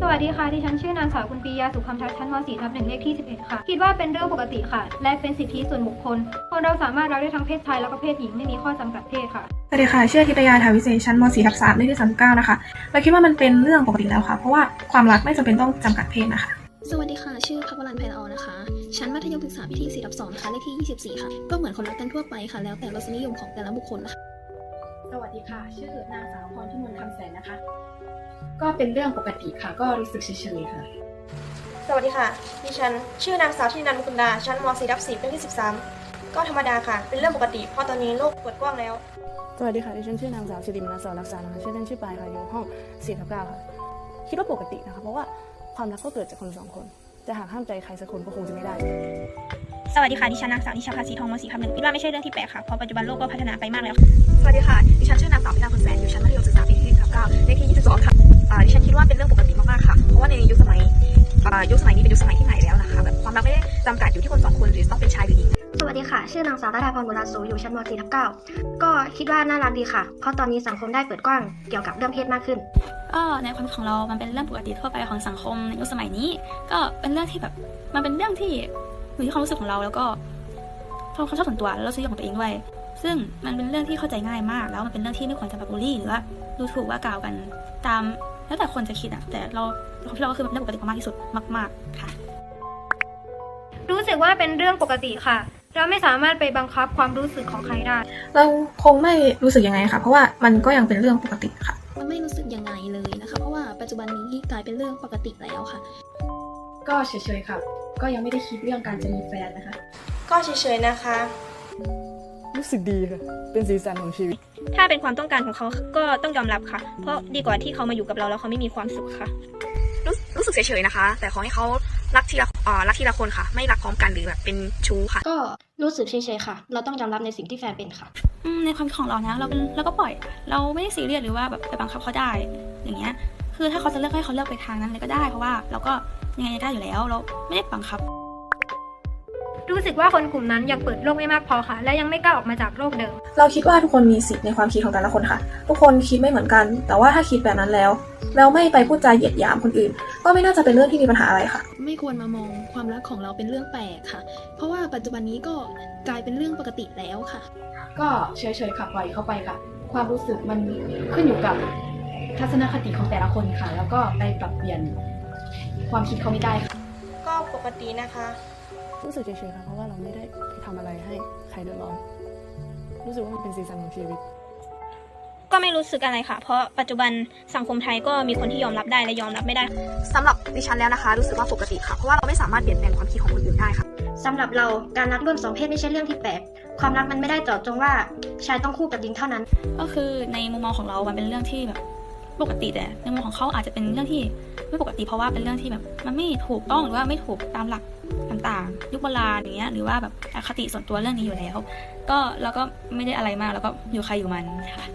สวัสดีค่ะที่ฉันชื่อนางสาวกุลปียาสุขคำทัศน์ชั้นม .4 ทับหนึ่งเลขที่ 11 ค่ะ คิดว่าเป็นเรื่องปกติค่ะ และเป็นสิทธิส่วนบุคคล คนเราสามารถรักได้ทั้งเพศชายแล้วก็เพศหญิงไม่มีข้อจำกัดเพศค่ะสวัสดีค่ะชื่อธิตยาถาวิเศษชั้นม .4 ทับ3เลขที่39นะคะเราคิดว่ามันเป็นเรื่องปกติแล้วค่ะ เพราะว่าความรักไม่จำเป็นต้องจำกัดเพศนะคะ สวัสดีค่ะ ชื่อพักวรันแพนออนะคะ ชั้นมัธยมศึกษาปีที่4ทับ2ค่ะเลขที่ 24 ค่ะ ก็เหมือนคนรักกันทั่วไปค่ะ แล้วแต่รสนิยมของแต่ละบุคคลนะคะสวัสดีค่ะ ชื่อนางสาวพรพิมลคำแสนนะคะ ก็เป็นเรื่องปกติค่ะ ก็รู้สึกเฉยๆค่ะ สวัสดีค่ะ ดิฉัน ชื่อนางสาวทินันท์มุกุลดา ชั้นม .4 ทับ10เลขที่ 13 ก็ธรรมดาค่ะ เป็นเรื่องปกติ เพราะตอนนี้โลกเปิดกว้างแล้ว สวัสดีค่ะ ดิฉันชื่อนางสาวสิริมนัสสอนรักษานะคะชื่อเล่นชื่อปายค่ะ อยู่ห้อง4ทับ9ค่ะ คิดว่าปกตินะคะ เพราะว่าความรักก็เกิดจากคนสองคน จะหากห้ามใจใครสักคนก็คงจะไม่ได้ สวัสดีค่ะ ดิฉันนางสาวนิชาภาสีทองมสีคำหนึ่งคิดว่าไม่ใช่เรื่องที่แปลกค่ะ เพราะปัจจุบันโลกก็พัฒนาไปมากแล้ว สวัสดีค่ะ ดิฉันชื่อนางสาว สมัยนี้เป็นยุคสมัยที่ใหม่แล้วนะคะแบบความรักไม่ได้จำกัดอยู่ที่คนสองคนหรือต้องเป็นชายหรือหญิงสวัสดีค่ะ ชื่อนางสาวรัตพรบุราสูอยู่ชั้นม .4 ทับ9ก็คิดว่าน่ารักดีค่ะ เพราะตอนนี้สังคมได้เปิดกว้างเกี่ยวกับเรื่องเพศมากขึ้นก็ในความคิดของเรา มันเป็นเรื่องปกติทั่วไปของสังคมในยุคสมัยนี้ ก็เป็นเรื่องที่แบบ มันเป็นเรื่องที่อยู่ที่ความรู้สึกของเราแล้วก็ความชอบส่วนตัวแล้วเราซื้อของตัวเองด้วย ซึ่งมันเป็นเรื่องที่เข้าใจง่ายมาก แล้วมันเป็นเรื่องที่ไม่ควรจะแบบบูลลี่หรือว่าดูถูกว่ากล่าวกันตาม แล้วแต่คนจะคิดอะแต่เราความคิดเราก็คือมันเรื่องปกติมากที่สุดมาก ๆค่ะ รู้สึกว่าเป็นเรื่องปกติค่ะ เราไม่สามารถไปบังคับความรู้สึกของใครได้ เราคงไม่รู้สึกยังไงค่ะ เพราะว่ามันก็ยังเป็นเรื่องปกติค่ะ มันไม่รู้สึกยังไงเลยนะคะ เพราะว่าปัจจุบันนี้กลายเป็นเรื่องปกติแล้วค่ะ ก็เฉยๆค่ะ ก็ยังไม่ได้คิดเรื่องการจะมีแฟนนะคะ ก็เฉยๆนะคะ รู้สึกดีค่ะ เป็นสีสันของชีวิต ถ้าเป็นความต้องการของเขาก็ต้องยอมรับค่ะ เพราะดีกว่าที่เขามาอยู่กับเราแล้วเขาไม่มีความสุขค่ะ รู้รู้สึกเฉยๆนะคะ แต่ขอให้เขารักทีละอ่ารักทีละคนค่ะ ไม่รักพร้อมกันหรือแบบเป็นชู้ค่ะ ก็รู้สึกเฉยๆค่ะ เราต้องยอมรับในสิ่งที่แฟนเป็นค่ะ อืมในความคิดของเรานะเราเป็นเราก็ปล่อย เราไม่ได้ซีเรียสหรือว่าแบบไปบังคับเขาได้ อย่างเงี้ย คือถ้าเขาจะเลือกให้เขาเลือกไปทางนั้นเลยก็ได้ เพราะว่าเราก็ยังไงได้อยู่แล้ว เราไม่ได้บังคับ รู้สึกว่าคนกลุ่มนั้นยังเปิดโลกไม่มากพอค่ะ และยังไม่กล้าออกมาจากโลกเดิม เราคิดว่าทุกคนมีสิทธิ์ในความคิดของแต่ละคนค่ะ ทุกคนคิดไม่เหมือนกัน แต่ว่าถ้าคิดแบบนั้นแล้ว แล้วไม่ไปพูดจาเหยียดหยามคนอื่น ก็ไม่น่าจะเป็นเรื่องที่มีปัญหาอะไรค่ะ ไม่ควรมามองความรักของเราเป็นเรื่องแปลกค่ะ เพราะว่าปัจจุบันนี้ก็กลายเป็นเรื่องปกติแล้วค่ะ ก็เฉยๆค่ะปล่อยเข้าไปค่ะ ความรู้สึกมันขึ้นอยู่กับทัศนคติของแต่ละคนค่ะ แล้วก็ไปปรับเปลี่ยนความคิดเขาไม่ได้ค่ะ ก็ปกตินะคะ รู้สึกเฉยๆค่ะเพราะว่าเราไม่ได้ไปทำอะไรให้ใครเดือดร้อน รู้สึกว่ามันเป็นสีสันของชีวิต ก็ไม่รู้สึกอะไรค่ะ เพราะปัจจุบันสังคมไทยก็มีคนที่ยอมรับได้และยอมรับไม่ได้สำหรับดิฉันแล้วนะคะ รู้สึกว่าปกติค่ะ เพราะว่าเราไม่สามารถเปลี่ยนแปลงความคิดของคนอื่นได้ค่ะสำหรับเราการรักร่วมสองเพศไม่ใช่เรื่องที่แปลกความรักมันไม่ได้เจาะจงว่าชายต้องคู่กับหญิงเท่านั้น ก็คือในมุมมองของเรา มันเป็นเรื่องที่แบบปกติแต่ในมุมของเขาอาจจะเป็นเรื่องที่ ไม่ปกติเพราะว่าเป็นเรื่องที่แบบมันไม่ถูกต้องหรือว่าไม่ถูกตามหลักต่างๆ ยุคโบราณอย่างเงี้ยหรือว่าแบบอคติส่วนตัวเรื่องนี้อยู่แล้ว ก็เราก็ไม่ได้อะไรมากแล้วก็อยู่ใครอยู่มันค่ะ